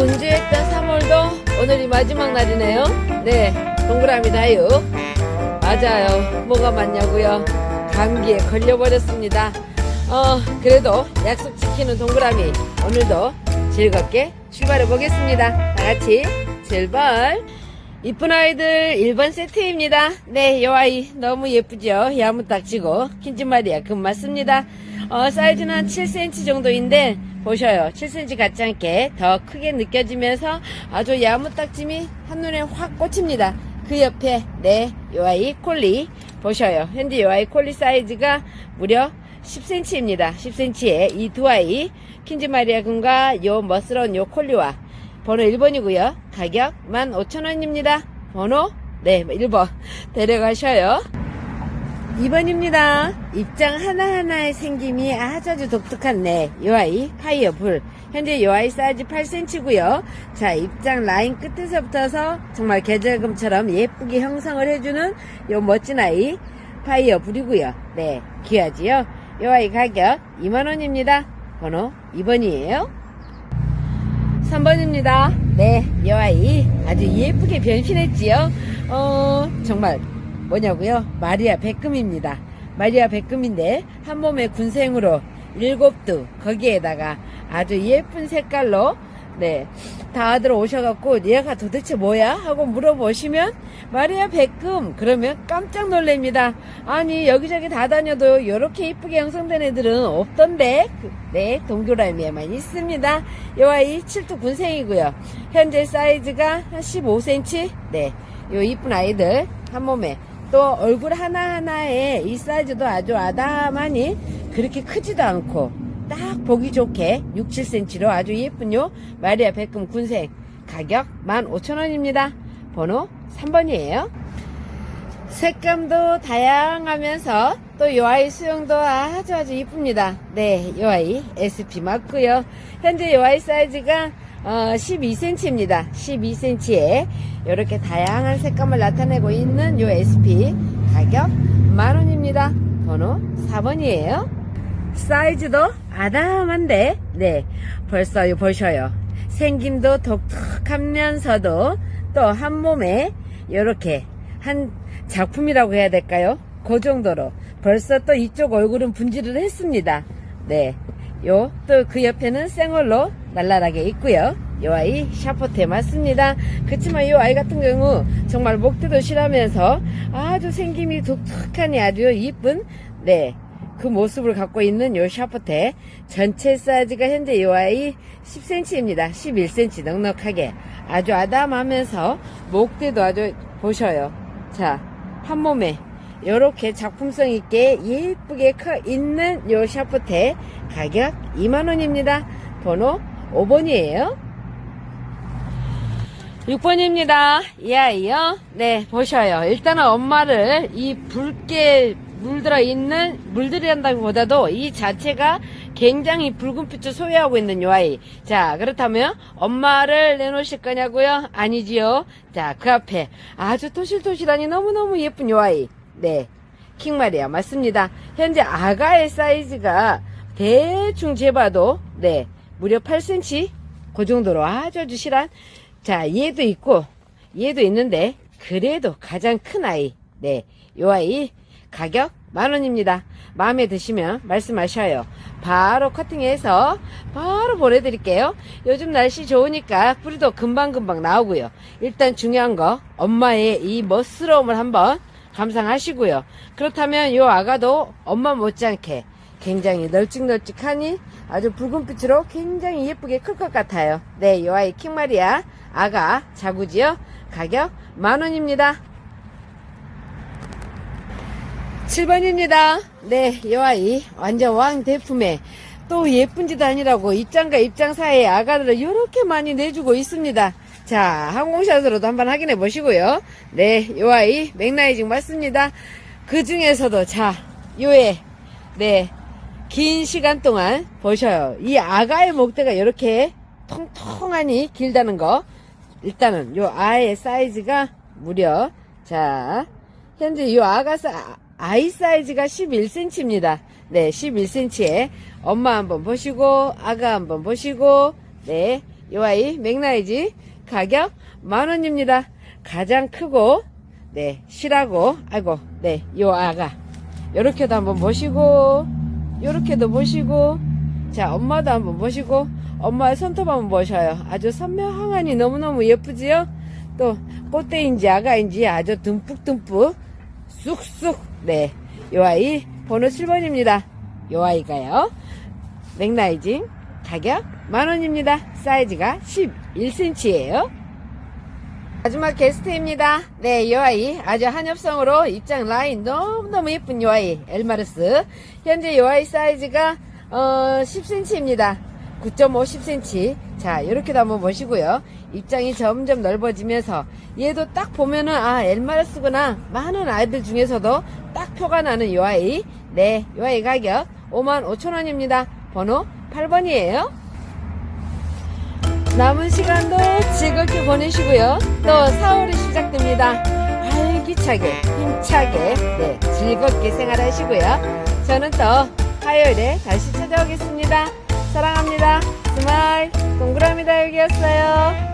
분주했던 3월도 오늘이 마지막 날이네요. 네, 동그라미 다육. 맞아요. 뭐가 맞냐고요? 감기에 걸려버렸습니다. 어, 그래도 약속 지키는 동그라미. 오늘도 즐겁게 출발해 보겠습니다. 다 같이 출발. 이쁜 아이들 1번 세트입니다. 네, 이 아이 너무 예쁘죠? 야무딱지고 킨즈마리아 금 맞습니다. 어, 사이즈는 한 7cm 정도인데 보셔요. 7cm 같지 않게 더 크게 느껴지면서 아주 야무딱짐이 한눈에 확 꽂힙니다. 그 옆에 네, 이 아이 콜리 보셔요. 현재 이 아이 콜리 사이즈가 무려 10cm입니다. 10cm에 이 두 아이 킨즈마리아 금과 요 멋스러운 요 콜리와 번호 1번이고요. 가격 15,000원입니다. 번호 네 1번 데려가셔요. 2번입니다. 입장 하나하나의 생김이 아주 아주 독특한 네, 요 아이 파이어 불. 현재 요 아이 사이즈 8cm고요. 자, 입장 라인 끝에서부터서 정말 계절금처럼 예쁘게 형성을 해주는 요 멋진 아이 파이어 불이고요. 네, 귀하지요? 요 아이 가격 2만원입니다. 번호 2번이에요. 3번입니다. 네, 이 아이 아주 예쁘게 변신했지요. 어, 정말 뭐냐고요? 마리아 백금입니다. 마리아 백금인데 한 몸에 군생으로 일곱 두 거기에다가 아주 예쁜 색깔로 네 다들 오셔갖고 얘가 도대체 뭐야 하고 물어보시면 마리아 백금 그러면 깜짝 놀랍니다. 아니 여기저기 다 다녀도 이렇게 이쁘게 형성된 애들은 없던데 그, 네 동교라미에만 있습니다. 이 아이 7두 군생이고요. 현재 사이즈가 한 15cm 네요 이쁜 아이들 한 몸에 또 얼굴 하나하나에 이 사이즈도 아주 아담하니 그렇게 크지도 않고 딱 보기 좋게 6, 7cm로 아주 예쁜요 마리아 백금 군생 가격 15,000원입니다. 번호 3번이에요. 색감도 다양하면서 또 요 아이 수영도 아주 아주 이쁩니다. 네, 요 아이 SP 맞고요. 현재 요 아이 사이즈가 어, 12cm입니다. 12cm에 이렇게 다양한 색감을 나타내고 있는 요 SP 가격 만원입니다. 번호 4번이에요. 사이즈도 아담한데, 네, 벌써 요 보셔요. 생김도 독특하면서도 또 한 몸에 이렇게 한 작품이라고 해야 될까요? 그 정도로 벌써 또 이쪽 얼굴은 분질을 했습니다. 네. 요, 또 그 옆에는 생얼로 날라라게 있고요. 요 아이 샤퍼테 맞습니다. 그렇지만 요 아이 같은 경우 정말 목대도 실하면서 아주 생김이 독특하니 아주 이쁜, 네. 그 모습을 갖고 있는 요 샤퍼테 전체 사이즈가 현재 요 아이 10cm입니다. 11cm 넉넉하게 아주 아담하면서 목대도 아주 보셔요. 자, 한 몸에 요렇게 작품성 있게 예쁘게 커 있는 요 샤프테 가격 2만원입니다. 번호 5번이에요. 6번입니다. 이 아이요. 네, 보셔요. 일단은 엄마를 이 붉게 물들어 있는, 물들이한다기 보다도 이 자체가 굉장히 붉은 빛을 소유하고 있는 요 아이. 자, 그렇다면 엄마를 내놓으실 거냐고요? 아니지요. 자, 그 앞에 아주 토실토실하니 너무너무 예쁜 요 아이. 네. 킹마리아 맞습니다. 현재 아가의 사이즈가 대충 재봐도 네 무려 8cm 그 정도로 아주 아주 실한 자 얘도 있고 얘도 있는데 그래도 가장 큰 아이 네요 아이 가격 만원입니다. 마음에 드시면 말씀하셔요. 바로 커팅해서 바로 보내드릴게요. 요즘 날씨 좋으니까 뿌리도 금방금방 나오고요. 일단 중요한 거 엄마의 이 멋스러움을 한번 감상하시고요. 그렇다면 요 아가도 엄마 못지않게 굉장히 널찍널찍하니 아주 붉은 빛으로 굉장히 예쁘게 클 것 같아요. 네, 요 아이 킹마리아 아가 자구지요. 가격 만원입니다. 7번입니다. 네, 요 아이 완전 왕 대품에 또 예쁜 짓 아니라고 입장과 입장 사이에 아가들을 이렇게 많이 내주고 있습니다. 자, 항공샷으로도 한번 확인해 보시고요. 네, 요 아이 맥라이징 맞습니다. 그 중에서도 자, 요에 네, 긴 시간 동안 보셔요. 이 아가의 목대가 이렇게 통통하니 길다는 거. 일단은 요 아의 사이즈가 무려 자, 현재 요 아가 사, 아이 사이즈가 11cm입니다. 네, 11cm에 엄마 한번 보시고 아가 한번 보시고 네, 이 아이 맥라이지 가격 만 원입니다. 가장 크고 네 실하고 아이고 네 요 아가 요렇게도 한번 보시고 요렇게도 보시고 자 엄마도 한번 보시고 엄마의 손톱 한번 보셔요. 아주 선명하니 너무너무 예쁘지요? 또 꽃대인지 아가인지 아주 듬뿍듬뿍 쑥쑥 네요 아이 번호 7번입니다. 요 아이가요. 맥라이징 가격 만원입니다. 사이즈가 11cm예요. 마지막 게스트입니다. 네, 이 아이 아주 한엽성으로 입장 라인 너무너무 예쁜 이 아이 엘마르스. 현재 이 아이 사이즈가 어, 10cm입니다. 9.50cm. 자, 이렇게도 한번 보시고요. 입장이 점점 넓어지면서 얘도 딱 보면은 아 엘마르스구나. 많은 아이들 중에서도 딱 표가 나는 이 아이. 네, 이 아이 가격 55,000원입니다. 번호 8번이에요. 남은 시간도 즐겁게 보내시고요. 또 4월이 시작됩니다. 활기차게, 힘차게, 네, 즐겁게 생활하시고요. 저는 또 화요일에 다시 찾아오겠습니다. 사랑합니다. 스마일, 동그라미 다육이었어요.